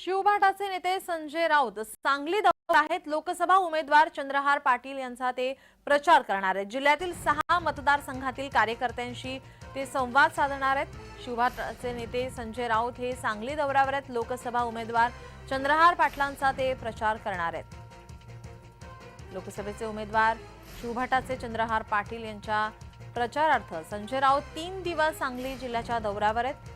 शिवभाटाचे नेते संजय राऊत सांगली दौऱ्यावर आहेत. लोकसभा उमेदवार चंद्रहार पाटील यांचा ते प्रचार करणार आहेत. जिल्ह्यातील सहा मतदारसंघातील कार्यकर्त्यांशी ते संवाद साधणार आहेत. शिवभाटाचे नेते संजय राऊत हे सांगली दौऱ्यावर आहेत. लोकसभा उमेदवार चंद्रहार पाटलांचा ते प्रचार करणार आहेत. लोकसभेचे उमेदवार शिवभाटाचे चंद्रहार पाटील यांच्या प्रचारार्थ संजय राऊत तीन दिवस सांगली जिल्ह्याच्या दौऱ्यावर आहेत.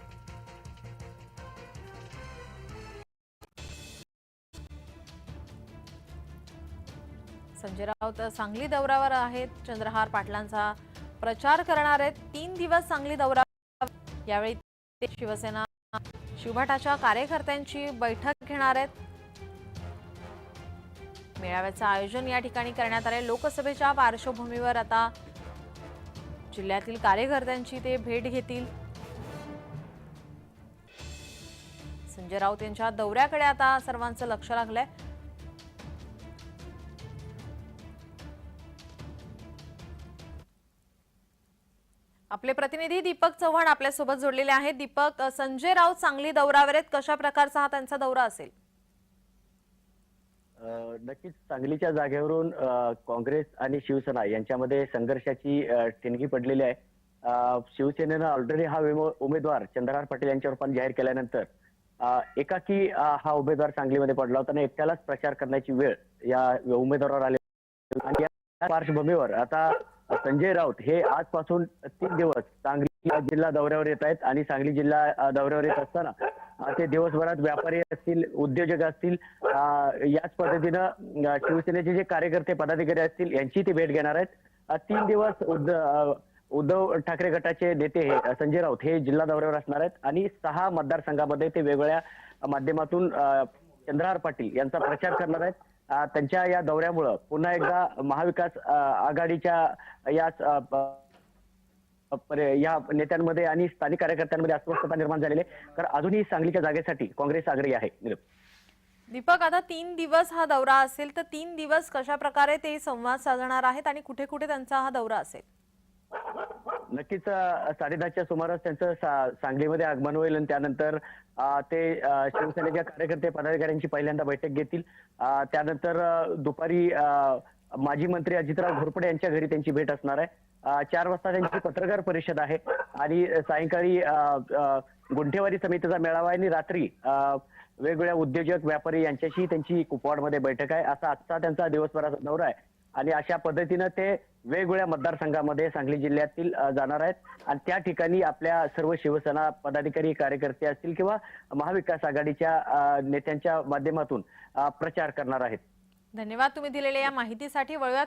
संजय राऊत सांगली दौऱ्यावर आहेत. चंद्रहार पाटलांचा प्रचार करणार आहेत. तीन दिवस सांगली दौरा यावेळी ते शिवसेना शिवभटाच्या कार्यकर्त्यांची बैठक घेणार आहेत. मेळाव्याचं आयोजन या ठिकाणी करण्यात आले लोकसभेच्या पार्श्वभूमीवर आता जिल्ह्यातील कार्यकर्त्यांची ते भेट घेतील. संजय राऊत यांच्या दौऱ्याकडे आता सर्वांचं लक्ष लागलंय. आपले प्रतिनिधी दीपक चव्हाण आपल्यासोबत जोडलेले आहेत. दीपक संजय राऊत सांगली दौऱ्यावर आहेत. कशा प्रकारचा हा त्यांचा दौरा असेल? नक्कीच सांगलीच्या जागेवरून काँग्रेस आणि शिवसेना यांच्यामध्ये संघर्षाची ठिणगी पडलेली आहे. शिवसेनेनं ऑलरेडी हा उमेदवार चंद्रकांत पाटील यांच्यावर पण जाहीर केल्यानंतर एकाकी हा उमेदवार सांगलीमध्ये पडला होता आणि एकट्यालाच प्रचार करण्याची वेळ या उमेदवारावर आली. आणि या पार्श्वभूमीवर आता संजय राऊत हे आजपासून तीन दिवस सांगली जिल्हा दौऱ्यावर येत आहेत आणि सांगली जिल्हा दौऱ्यावर येत असताना ते दिवसभरात व्यापारी असतील उद्योजक असतील याच पद्धतीनं शिवसेनेचे जे कार्यकर्ते पदाधिकारी असतील यांची ते भेट घेणार आहेत. तीन दिवस उद्ध- उद्धव ठाकरे गटाचे नेते हे संजय राऊत हे जिल्हा दौऱ्यावर असणार आहेत आणि सहा मतदारसंघामध्ये ते वेगवेगळ्या माध्यमातून चंद्रहार पाटील यांचा प्रचार करणार आहेत. त्यांच्या या दौऱ्यामुळं पुन्हा एकदा महाविकास आघाडीच्या या पर- या नेत्यांमध्ये आणि स्थानिक कार्यकर्त्यांमध्ये अस्वस्थता निर्माण झालेली आहे. तर अजूनही सांगलीच्या जागेसाठी काँग्रेस आग्रही आहे. दीपक आता तीन दिवस हा दौरा असेल तर तीन दिवस कशा प्रकारे ते संवाद साधणार आहेत आणि कुठे कुठे त्यांचा हा दौरा असेल? नक्कीच साडेदहाच्या सुमारास त्यांचं सा- सांगलीमध्ये आगमन होईल आणि त्यानंतर ते शिवसेनेच्या कार्यकर्ते पदाधिकाऱ्यांची पहिल्यांदा बैठक घेतील. त्यानंतर दुपारी माजी मंत्री अजितराव घोरपडे यांच्या घरी त्यांची भेट असणार आहे. चार वाजता त्यांची पत्रकार परिषद आहे आणि सायंकाळी गुंठेवारी समितीचा मेळावा आहे आणि रात्री अ, वेगवेगळ्या उद्योजक व्यापारी यांच्याशी त्यांची कुपवाडमध्ये बैठक आहे. असा आजचा त्यांचा दिवसभराचा दौरा आहे. आणि अशा पद्धतीनं ते वेगवेगळ्या मतदारसंघामध्ये सांगली जिल्ह्यातील जाणार आहेत. आणि त्या ठिकाणी आपल्या सर्व शिवसेना पदाधिकारी कार्यकर्ते असतील किंवा महाविकास आघाडीच्या नेत्यांच्या माध्यमातून प्रचार करणार आहेत. धन्यवाद तुम्ही दिलेल्या या माहितीसाठी. वळूयात